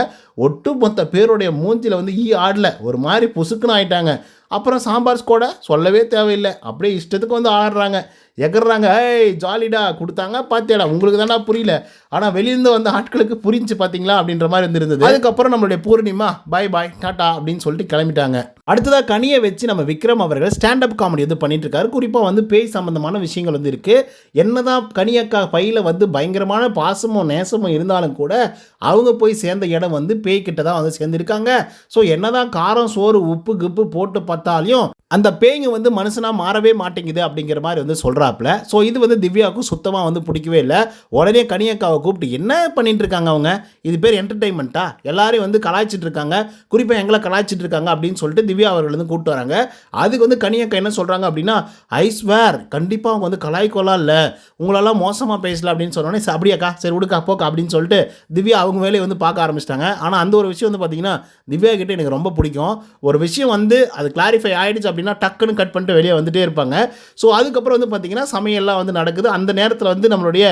ஒட்டு மொத்த பேருடைய மூஞ்சியில் வந்து ஈ ஆடல. ஒரு மாதிரி புசுக்குன்னு ஆயிட்டாங்க. அப்புறம் சாம்பார் ஸ்கோட சொல்லவே தேவையில்லை. அப்படியே இஷ்டத்துக்கு வந்து ஆடுறாங்க. எகர்றாங்க ஏய் ஜாலிடா கொடுத்தாங்க பார்த்தியாடா உங்களுக்கு தானே புரியல. ஆனால் வெளியிருந்து வந்த ஆட்களுக்கு புரிஞ்சு பார்த்தீங்களா அப்படின்ற மாதிரி இருந்திருந்தது. அதுக்கப்புறம் நம்மளுடைய பூர்ணிமா பாய் பாய் டாட்டா அப்படின்னு சொல்லிட்டு கிளம்பிட்டாங்க. அடுத்ததாக கனியை வச்சு நம்ம விக்ரம் அவர்கள் ஸ்டாண்டப் காமெடி வந்து பண்ணிட்டு இருக்காரு குறிப்பாக வந்து பேய் சம்பந்தமான விஷயங்கள் வந்து இருக்குது என்னதான் கனியக்கா பையில் வந்து பயங்கரமான பாசமும் நேசமும் இருந்தாலும் கூட அவங்க போய் சேர்ந்த இடம் வந்து பேய்கிட்ட தான் வந்து சேர்ந்துருக்காங்க. ஸோ என்னதான் காரம் சோறு உப்பு கிப்பு போட்டு பார்த்தாலையும் அந்த பேய்ங்க வந்து மனுஷனாக மாறவே மாட்டேங்குது அப்படிங்கிற மாதிரி வந்து சொல்கிறாப்புல ஸோ இது வந்து திவ்யாவுக்கும் சுத்தமாக வந்து பிடிக்கவே இல்லை. உடனே கனியக்காவை கூப்பிட்டு என்ன பண்ணிட்டு இருக்காங்க அவங்க? இது பேர் என்டர்டைன்மெண்ட்டா எல்லாரையும் வந்து கலாய்ச்சிட்டு இருக்காங்க. குறிப்பாக எங்களை கலாய்ச்சிட்டு இருக்காங்க அப்படின்னு சொல்லிட்டு திவ்யா அவர்கள் வந்து கூப்பிட்டு வராங்க. அதுக்கு வந்து கனியக்கா என்ன சொல்கிறாங்க அப்படின்னா ஐஸ்வேர் கண்டிப்பாக அவங்க வந்து கலாய்க்கோலாம் இல்லை. உங்களெல்லாம் மோசமாக பேசல அப்படின்னு சொன்னோன்னே "சரி, அப்படியாக்கா? சரி விடுக்கா போக்கா அப்படின்னு சொல்லிட்டு திவ்யா அவங்க வேலையை வந்து பார்க்க ஆரம்பிச்சிட்டாங்க. ஆனால் அந்த ஒரு விஷயம் வந்து பார்த்தீங்கன்னா திவ்யா கிட்டே எனக்கு ரொம்ப பிடிக்கும். ஒரு விஷயம் வந்து அது கிளாரிஃபை ஆகிடுச்சு அப்படின்னா டக்குன்னு கட் பண்ணிட்டு வெளியே வந்துகிட்டே இருப்பாங்க. ஸோ அதுக்கப்புறம் வந்து பார்த்தீங்கன்னா சமையல்லாம் வந்து நடக்குது. அந்த நேரத்தில் வந்து நம்மளுடைய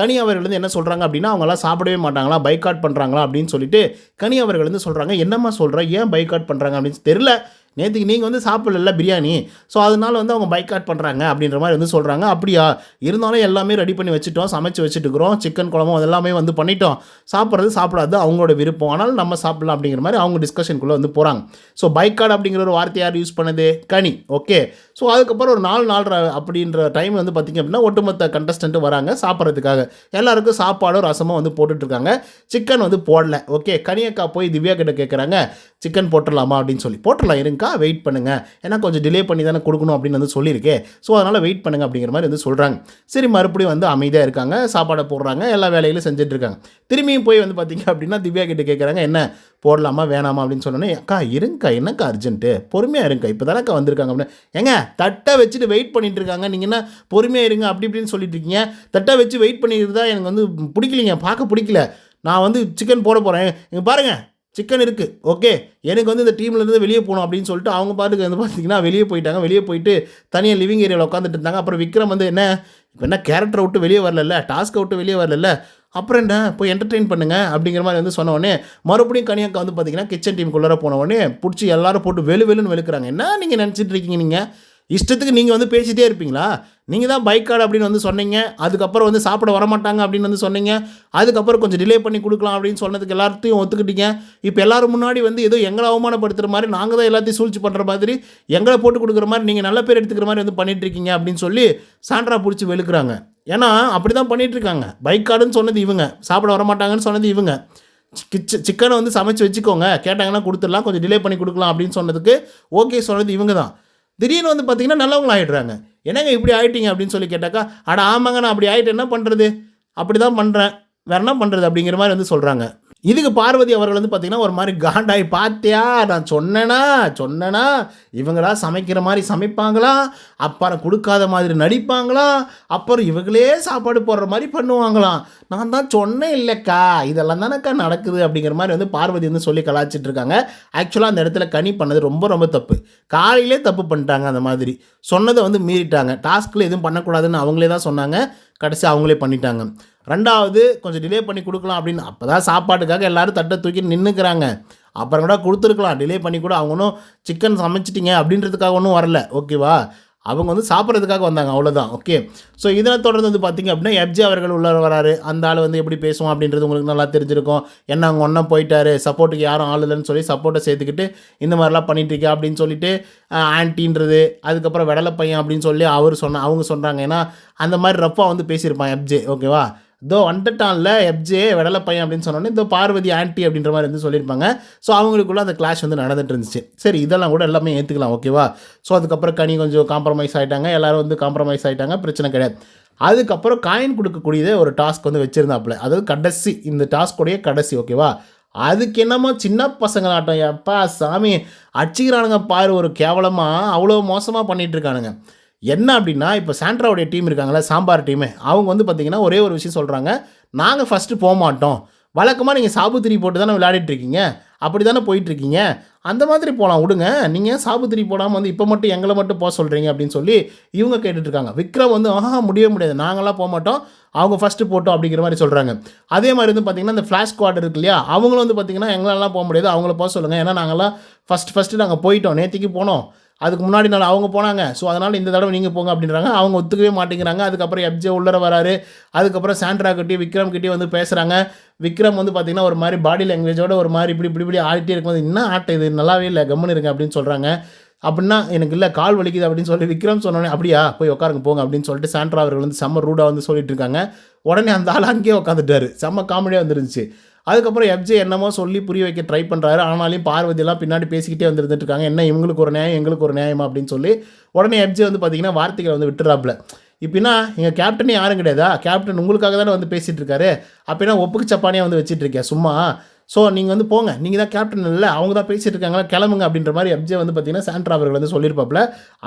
கனி அவர்கள் வந்து என்ன சொல்கிறாங்க அப்படின்னா அவங்களாம் சாப்பிடவே மாட்டாங்களா? பைக்காட் பண்ணுறாங்களா அப்படின்னு சொல்லிட்டு கனி அவர்கள் வந்து சொல்கிறாங்க என்னம்மா சொல்கிறா ஏன் பைக்காட் பண்ணுறாங்க அப்படின்னு தெரில நேற்றுக்கு நீங்கள் வந்து சாப்பிடல பிரியாணி. ஸோ அதனால வந்து அவங்க பைக்காட் பண்ணுறாங்க அப்படின்ற மாதிரி வந்து சொல்கிறாங்க அப்படியா? இருந்தாலும் எல்லாமே ரெடி பண்ணி வச்சுட்டோம் சமைச்சு வச்சுட்டுக்கிறோம். சிக்கன் குழம்பும் அதெல்லாமே வந்து பண்ணிட்டோம். சாப்பிட்றது சாப்பிடாது அவங்களோட விருப்பம். ஆனால் நம்ம சாப்பிடலாம் அப்படிங்கிற மாதிரி அவங்க டிஸ்கஷனுக்குள்ளே வந்து போகிறாங்க ஸோ பைக்காட் அப்படிங்கிற ஒரு வார்த்தை யார் யூஸ் பண்ணது? கனி. ஓகே ஸோ அதுக்கப்புறம் ஒரு நாலு நாலரை அப்படின்ற டைம் வந்து பார்த்திங்க அப்படின்னா ஒட்டுமொத்த கண்டஸ்டண்ட்டு வராங்க சாப்பிட்றதுக்காக. எல்லாருக்கும் சாப்பாடும் ரசமும் வந்து போட்டுட்ருக்காங்க. சிக்கன் வந்து போடல. ஓகே கனியக்கா போய் திவ்யா கிட்ட கேட்குறாங்க சிக்கன் போட்டுடலாமா? அப்படின்னு சொல்லி. போட்டுடலாம் இருக்கா? வெயிட் பண்ணுங்கள் ஏன்னா கொஞ்சம் டிலே பண்ணி தானே கொடுக்கணும் அப்படின்னு வந்து சொல்லியிருக்கேன் ஸோ அதனால் வெயிட் பண்ணுங்க அப்படிங்கிற மாதிரி வந்து சொல்கிறாங்க சரி மறுபடியும் வந்து அமைதியாக இருக்காங்க. சாப்பாடை போடுறாங்க. எல்லா வேலைகளும் செஞ்சுட்டு இருக்காங்க. திரும்பியும் போய் வந்து பார்த்தீங்க அப்படின்னா திவ்யா கிட்ட கேட்குறாங்க என்ன? போடலாமா? வேணாமா? அப்படின்னு சொன்னோன்னே அக்கா இருங்கக்கா. என்னக்கா அர்ஜென்ட்டு பொறுமையாக இருங்கக்கா. இப்போ தானக்கா வந்திருக்காங்க. அப்படின்னு. ஏங்க தட்டை வச்சுட்டு வெயிட் பண்ணிட்டு இருக்காங்க. நீங்கள் என்ன பொறுமையாக இருங்க. அப்படி இப்படின்னு சொல்லிட்டு இருக்கீங்க. தட்டை வச்சு வெயிட் பண்ணிட்டு தான் எனக்கு வந்து பிடிக்கலிங்க. பார்க்க பிடிக்கல. நான் வந்து சிக்கன் போட போகிறேன் இங்கே பாருங்கள் சிக்கன் இருக்குது ஓகே எனக்கு வந்து இந்த டீம்லேருந்து வெளியே போகணும் அப்படின்னு சொல்லிட்டு அவங்க பாட்டுக்கு வந்து பார்த்தீங்கன்னா வெளியே போயிட்டாங்க. வெளியே போயிட்டு தனியாக லிவிங் ஏரியாவில் உட்காந்துட்டு இருந்தாங்க. அப்புறம் விக்ரம் வந்து என்ன இப்போ என்ன கேரக்டரை விட்டு வெளியே வரல டாஸ்க்கை விட்டு வெளியே வரல அப்புறம் என்ன போய் என்டர்டெயின் பண்ணுங்க அப்படிங்கிற மாதிரி வந்து சொன்ன உடனே மறுபடியும் கனியாக்கா வந்து பார்த்தீங்கன்னா கிச்சன் டீமுக்குள்ளார போன உடனே பிடிச்சி எல்லாரும் போட்டு வெளு வெளுன்னு வெளுக்கிறாங்க. என்ன நீங்கள் நினச்சிட்டு இருக்கீங்க நீங்கள் இஷ்டத்துக்கு நீங்கள் வந்து பேசிகிட்டே இருப்பீங்களா? நீங்கள் தான் பைக் கார்டு அப்படின்னு வந்து சொன்னீங்க. அதுக்கப்புறம் வந்து சாப்பிட வரமாட்டாங்க அப்படின்னு வந்து சொன்னீங்க. அதுக்கப்புறம் கொஞ்சம் டிலே பண்ணி கொடுக்கலாம் அப்படின்னு சொன்னதுக்கு எல்லாத்தையும் ஒத்துக்கிட்டீங்க. இப்போ எல்லாரும் முன்னாடி வந்து ஏதோ எங்களை அவமானப்படுத்துகிற மாதிரி நாங்கள் தான் எல்லாத்தையும் சூழ்ச்சி பண்ணுற மாதிரி எங்களை போட்டு கொடுக்குற மாதிரி நீங்கள் நல்ல பேர் எடுத்துக்கிற மாதிரி வந்து பண்ணிகிட்ருக்கீங்க அப்படின்னு சொல்லி சாண்ட்ரா பிடிச்சி வெளுக்கிறாங்க. ஏன்னா அப்படி தான் பண்ணிகிட்ருக்காங்க இருக்காங்க. பைக் கார்டுன்னு சொன்னது இவங்க. சாப்பிட வரமாட்டாங்கன்னு சொன்னது இவங்க. கிச்ச சிக்கனை வந்து சமைச்சு வச்சுக்கோங்க. கேட்டாங்கன்னா கொடுத்துடலாம். கொஞ்சம் டிலே பண்ணி கொடுக்கலாம் அப்படின்னு சொன்னதுக்கு ஓகே சொன்னது இவங்க தான். திடீர்னு வந்து பார்த்திங்கன்னா நல்லவங்கள ஆகிடுறாங்க என்னங்க இப்படி ஆகிட்டீங்க அப்படின்னு சொல்லி கேட்டாக்கா அட ஆமாங்க நான் அப்படி ஆகிட்டு என்ன பண்ணுறது அப்படி தான் பண்ணுறேன் வேற என்ன பண்ணுறது அப்படிங்கிற மாதிரி வந்து சொல்கிறாங்க இதுக்கு பார்வதி அவர்கள் வந்து பார்த்திங்கன்னா ஒரு மாதிரி காண்டாய் பார்த்தியா நான் சொன்னேனா சொன்னேனா இவங்களா சமைக்கிற மாதிரி சமைப்பாங்களா? அப்புறம் கொடுக்காத மாதிரி நடிப்பாங்களா? அப்புறம் இவங்களே சாப்பாடு போடுற மாதிரி பண்ணுவாங்களாம் நான் தான் சொன்னேன் இல்லைக்கா இதெல்லாம் தானேக்கா நடக்குது? அப்படிங்கிற மாதிரி வந்து பார்வதி வந்து சொல்லி கலாச்சிட்டு இருக்காங்க. ஆக்சுவலாக அந்த இடத்துல கனி பண்ணது ரொம்ப ரொம்ப தப்பு. காலையிலே தப்பு பண்ணிட்டாங்க அந்த மாதிரி. சொன்னதை வந்து மீறிட்டாங்க. டாஸ்கில் எதுவும் பண்ணக்கூடாதுன்னு அவங்களே தான் சொன்னாங்க. கடைசி அவங்களே பண்ணிட்டாங்க. ரெண்டாவது கொஞ்சம் டிலே பண்ணி கொடுக்கலாம் அப்படின்னு. அப்போ தான் சாப்பாட்டுக்காக எல்லாரும் தட்டை தூக்கி நின்றுக்கிறாங்க அப்புறம் கூட கொடுத்துருக்கலாம். டிலே பண்ணி கூட அவங்க ஒன்றும் சிக்கன் சமைச்சிட்டிங்க அப்படின்றதுக்காக ஒன்றும் வரல. ஓகேவா அவங்க வந்து சாப்பிட்றதுக்காக வந்தாங்க அவ்வளோதான் ஓகே ஸோ இதெல்லாம் தொடர்ந்து வந்து பார்த்திங்க அப்படின்னா எப்ஜி அவர்கள் உள்ளே வராரு. அந்த ஆள் வந்து எப்படி பேசுவோம் அப்படின்றது உங்களுக்கு நல்லா தெரிஞ்சிருக்கும். என்ன அவங்க ஒன்றா போயிட்டாரு சப்போர்ட்டுக்கு யாரும் ஆள் இல்லைன்னு சொல்லி சப்போர்ட்டை சேர்த்துக்கிட்டு இந்த மாதிரிலாம் பண்ணிட்டு அப்படின்னு சொல்லிட்டு ஆன்ட்டின்றது அதுக்கப்புறம் வெடலை பையன் அப்படின்னு சொல்லி அவர் சொன்ன அவங்க சொல்கிறாங்க ஏன்னா அந்த மாதிரி ரஃப்பாக வந்து பேசியிருப்பான் எப்ஜே ஓகேவா இதோ வந்துட்டான்ல எப்ஜே விடலை பையன் அப்படின்னு சொன்னோன்னே இதோ பார்வதி ஆன்ட்டி அப்படின்ற மாதிரி வந்து சொல்லியிருப்பாங்க. ஸோ அவங்களுக்குள்ள அந்த கிளாஷ் வந்து நடந்துட்டு இருந்துச்சு. சரி இதெல்லாம் கூட எல்லாமே ஏற்றுக்கலாம் ஓகேவா ஸோ அதுக்கப்புறம் கனி கொஞ்சம் காம்ப்ரமைஸ் ஆகிட்டாங்க எல்லாரும் வந்து காம்ப்ரமைஸ் ஆகிட்டாங்க பிரச்சனை கிடையாது. அதுக்கப்புறம் காயின் கொடுக்கக்கூடியதே ஒரு டாஸ்க் வந்து வச்சுருந்தாப்புல. அதாவது கடைசி இந்த டாஸ்கோடைய கடைசி ஓகேவா அதுக்கு என்னமோ சின்ன பசங்களாட்டம் எப்பா சாமி அடிச்சுக்கிறானுங்க பாரு ஒரு கேவலமாக அவ்வளோ மோசமாக பண்ணிகிட்டு இருக்கானுங்க. என்ன அப்படின்னா இப்போ சாண்ட்ராவுடைய டீம் இருக்காங்களே சாம்பார் டீமு அவங்க வந்து பார்த்திங்கன்னா ஒரே ஒரு விஷயம் சொல்கிறாங்க நாங்கள் ஃபஸ்ட்டு போக மாட்டோம். வழக்கமாக நீங்கள் சாபுத்திரி போட்டு தானே விளையாடிட்டு இருக்கீங்க. அப்படி தானே போயிட்டுருக்கீங்க அந்த மாதிரி போகலாம் விடுங்க. நீங்கள் சாபுத்திரி போடாமல் வந்து இப்போ மட்டும் எங்களை மட்டும் போக சொல்கிறீங்க அப்படின்னு சொல்லி இவங்க கேட்டுட்ருக்காங்க விக்ரம் வந்து ஆஹா முடியவே முடியாது. நாங்களாம் போக மாட்டோம். அவங்க ஃபஸ்ட்டு போட்டோம் அப்படிங்கிற மாதிரி சொல்கிறாங்க அதே மாதிரி வந்து பார்த்திங்கன்னா இந்த ஃப்ளாஷ் குவாட் இருக்கு இல்லையா அவங்களும் வந்து பார்த்திங்கன்னா எங்களெல்லாம் போக முடியாது. அவங்கள போக சொல்லுங்கள் ஏன்னா நாங்களாம் ஃபஸ்ட் ஃபஸ்ட்டு நாங்கள் போயிட்டோம். நேற்றுக்கு போனோம். அதுக்கு முன்னாடி நாள் அவங்க போனாங்க. ஸோ அதனால் இந்த தடவை நீங்கள் போங்க அப்படின்றாங்க. அவங்க ஒத்துக்கவே மாட்டேங்கிறாங்க. அதுக்கப்புறம் எப்ஜே உள்ளர வராரு. அதுக்கப்புறம் சாண்ட்ரா கிட்டே விக்ரம் கிட்டே வந்து பேசுகிறாங்க விக்ரம் வந்து பார்த்திங்கன்னா ஒரு மாதிரி பாடி லாங்குவேஜோட ஒரு மாதிரி இப்படி இப்படி இப்படி ஆடிட்டே இருக்கும்போது என்ன ஆட்டை இது? நல்லாவே இல்லை. கம்முன்னு இருங்க அப்படின்னு சொல்கிறாங்க அப்படின்னா எனக்கு இல்லை. கால் வலிக்குது அப்படின்னு சொல்லி விக்ரம் சொன்னோடனே அப்படியா? போய் உட்காருங்க போங்க அப்படின்னு சொல்லிட்டு சாண்ட்ரா அவர்கள் வந்து செம்ம ரூடாக வந்து சொல்லிட்டு இருக்காங்க. உடனே அந்த ஆள் அங்கேயே உட்காந்துட்டாரு. செம்ம காமெடியாக வந்துருந்துச்சு. அதுக்கப்புறம் எஃப்ஜே என்னமோ சொல்லி புரிய வைக்க ட்ரை பண்ணுறாரு ஆனாலும் பார்வதியெல்லாம் பின்னாடி பேசிக்கிட்டே வந்துருந்துட்டு இருக்காங்க. என்ன இவங்களுக்கு ஒரு நியாயம் எங்களுக்கு ஒரு நியாயமா அப்படின்னு சொல்லி உடனே எஃப்ஜே வந்து பார்த்தீங்கன்னா வார்த்தைகளை வந்து விட்டுறாப்புல. இப்படின்னா எங்கள் கேப்டனே யாரும் கிடையாதா? கேப்டன் உங்களுக்காக தானே வந்து பேசிகிட்டு இருக்காரு. அப்படின்னா ஒப்புக்கு சப்பானியாக வந்து வச்சுட்டு இருக்கேன் சும்மா. ஸோ நீங்கள் வந்து போங்க. நீங்கள் தான் கேப்டன் இல்லை. அவங்க தான் பேசிட்டு இருக்காங்களா? கிளம்புங்க அப்படின்ற மாதிரி எப்ஜே வந்து பார்த்தீங்கன்னா சாண்ட்ரா அவர்கள் வந்து சொல்லியிருப்பாப்புல.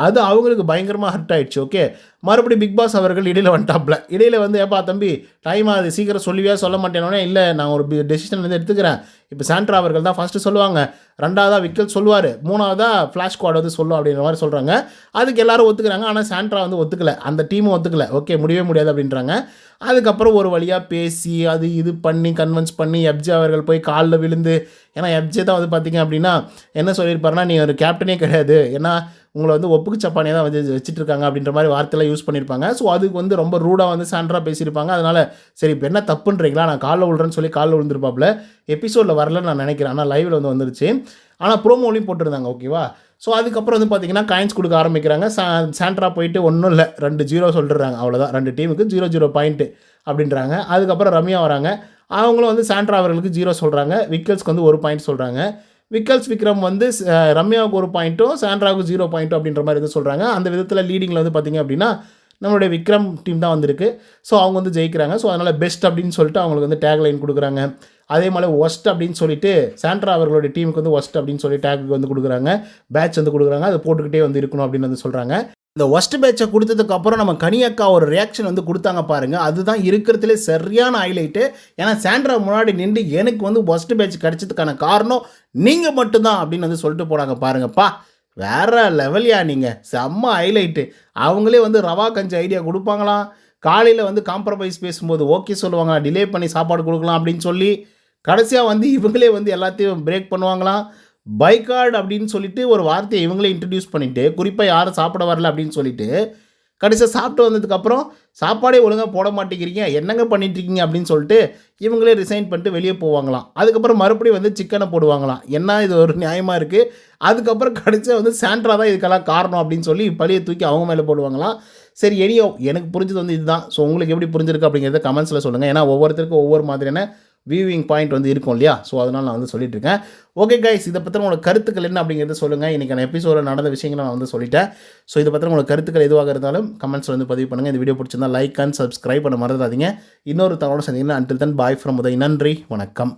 அது அவங்களுக்கு பயங்கரமாக ஹர்ட் ஆயிடுச்சு. ஓகே மறுபடியும் பிக் பாஸ் அவர்கள் இடையில் வந்துட்டாப்ல. இடையில் வந்து ஏப்பா தம்பி டைம் ஆகுது சீக்கிரம் சொல்லுவியா? சொல்ல மாட்டேனோடனே இல்லை நான் ஒரு டெசிஷன் வந்து எடுத்துக்கிறேன். இப்போ சாண்ட்ரா அவர்கள் தான் ஃபஸ்ட்டு சொல்லுவாங்க. ரெண்டாவதாக விக்கல் சொல்லுவார். மூணாவதாக ஃப்ளாஷ் ஸ்குவாட் வந்து சொல்லும் அப்படின்ற மாதிரி சொல்கிறாங்க அதுக்கு எல்லாரும் ஒத்துக்கிறாங்க. ஆனால் சாண்ட்ரா வந்து ஒத்துக்கல. அந்த டீமும் ஒத்துக்கல. ஓகே முடியவே முடியாது அப்படின்றாங்க. அதுக்கப்புறம் ஒரு வழியாக பேசி அது இது பண்ணி கன்வின்ஸ் பண்ணி எப்ஜே அவர்கள் போய் காலில் விழுந்து ஏன்னா எப்ஜே தான் வந்து பார்த்தீங்க அப்படின்னா என்ன சொல்லியிருப்பாருன்னா நீ ஒரு கேப்டனே கிடையாது. ஏன்னா உங்களை வந்து ஒப்புக்கு சப்பானியை தான் வந்து வச்சுட்டு இருக்காங்க அப்படின்ற மாதிரி வார்த்தைலாம் யூஸ் பண்ணியிருப்பாங்க ஸோ அதுக்கு வந்து ரொம்ப ரூடாக வந்து சாண்ட்ரா பேசியிருப்பாங்க. அதனால் சரி இப்போ என்ன தப்புன்றீங்களா? நான் காலில் விழுறேன்னு சொல்லி காலில் விழுந்திருப்பாப்புல. எபிசோடில் வரலன்னு நான் நினைக்கிறேன். ஆனால் லைவில் வந்து வந்துருச்சு. ஆனால் ப்ரோமோலையும் போட்டிருந்தாங்க ஓகேவா ஸோ அதுக்கப்புறம் வந்து பார்த்தீங்கன்னா காயின்ஸ் கொடுக்க ஆரம்பிக்கிறாங்க. சா சாண்ட்ரா போயிட்டு ஒன்றும் இல்லை. ரெண்டு ஜீரோ சொல்லிடுறாங்க. அவ்வளோதான் ரெண்டு டீமுக்கு ஜீரோ ஜீரோ பாயிண்ட்டு அப்படின்றாங்க. அதுக்கப்புறம் ரம்யா வராங்க. அவங்களும் வந்து சாண்ட்ரா அவர்களுக்கு ஜீரோ சொல்கிறாங்க விக்கல்ஸ்க்கு வந்து ஒரு பாயிண்ட் சொல்கிறாங்க விக்கல்ஸ் விக்ரம் வந்து ரம்யாவுக்கு ஒரு பாயிண்ட்டும் சாண்ட்ராவுக்கு ஜீரோ பாயிண்ட்டும் அப்படின்ற மாதிரி வந்து சொல்கிறாங்க அந்த விதத்தில் லீடிங்கில் வந்து பார்த்திங்க அப்படின்னா நம்மளுடைய விக்ரம் டீம் தான் வந்திருக்கு. ஸோ அவங்க வந்து ஜெயிக்கிறாங்க. ஸோ அதனால் பெஸ்ட் அப்படின்னு சொல்லிட்டு அவங்களுக்கு வந்து டேக் லைன் கொடுக்குறாங்க. அதே மாதிரி ஒஸ்ட் அப்படின்னு சொல்லிட்டு சாண்ட்ரா அவர்களுடைய டீமுக்கு வந்து ஒஸ்ட் அப்படின்னு சொல்லி டேக்கு வந்து கொடுக்குறாங்க. பேட்ச் வந்து கொடுக்குறாங்க. அதை போட்டுக்கிட்டே வந்து இருக்கணும் அப்படின்னு வந்து சொல்கிறாங்க இந்த ஒஸ்ட் பேட்சை கொடுத்ததுக்கப்புறம் நம்ம கனியக்கா ஒரு ரியாக்ஷன் வந்து கொடுத்தாங்க பாருங்கள் அதுதான் இருக்கிறதுலே சரியான ஹைலைட்டு ஏன்னா சாண்ட்ரா முன்னாடி நின்று எனக்கு வந்து ஒஸ்ட் பேட்ச் கிடைச்சதுக்கான காரணம் நீங்கள் மட்டும்தான் அப்படின்னு வந்து சொல்லிட்டு போனாங்க பாருங்கப்பா. வேற லெவல்யா நீங்கள் செம்ம ஹைலைட்டு அவங்களே வந்து ரவா கஞ்சி ஐடியா கொடுப்பாங்களாம். காலையில் வந்து காம்ப்ரமைஸ் பேசும்போது ஓகே சொல்லுவாங்க டிலே பண்ணி சாப்பாடு கொடுக்கலாம் அப்படின்னு சொல்லி கடைசியாக வந்து இவங்களே வந்து எல்லாத்தையும் பிரேக் பண்ணுவாங்களாம். பைக்கார்டு அப்படின்னு சொல்லிட்டு ஒரு வார்த்தையை இவங்களே இன்ட்ரடியூஸ் பண்ணிட்டு குறிப்பாக யாரும் சாப்பிட வரல அப்படின்னு சொல்லிட்டு கடைசியாக சாப்பிட்டு வந்ததுக்கப்புறம் சாப்பாடே ஒழுங்காக போட மாட்டேங்கிறீங்க என்னங்க பண்ணிட்டுருக்கீங்க அப்படின்னு சொல்லிட்டு இவங்களே ரிசைன் பண்ணிட்டு வெளியே போவாங்களாம். அதுக்கப்புறம் மறுபடியும் வந்து சிக்கனை போடுவாங்களாம். என்ன இது ஒரு நியாயமாக இருக்குது அதுக்கப்புறம் கடைசியாக வந்து சாண்ட்ரா தான் இதுக்கெல்லாம் காரணம் அப்படின்னு சொல்லி பழியை தூக்கி அவங்க மேலே போடுவாங்களாம். சரி எனியோ எனக்கு புரிஞ்சது வந்து இதுதான். ஸோ உங்களுக்கு எப்படி புரிஞ்சிருக்கு அப்படிங்கிறத கமெண்ட்ஸில் சொல்லுங்கள் ஏன்னா ஒவ்வொருத்தருக்கும் ஒவ்வொரு மாதிரியான வியூவிங் பாயிண்ட் வந்து இருக்கும் இல்லையா? ஸோ அதனால் நான் வந்து சொல்லிட்டு இருக்கேன் ஓகே கைஸ் இதை பற்றின உங்களுக்கு கருத்துக்கள் என்ன அப்படிங்கிறத சொல்லுங்கள் இன்றைக்கான எபிசோடில் நடந்த விஷயங்களை நான் வந்து சொல்லிட்டேன். ஸோ இதை பற்றின உங்களுக்கு கருத்துக்கள் எதுவாக இருந்தாலும் கமெண்ட்ஸில் வந்து பதிவு பண்ணுங்கள் இந்த வீடியோ பிடிச்சிருந்தா லைக் அண்ட் சப்ஸ்கிரைப் பண்ண மறந்துடாதீங்க. இன்னொரு தகவலோட சந்திங்கன்னா until then bye from Uday. நன்றி. வணக்கம்.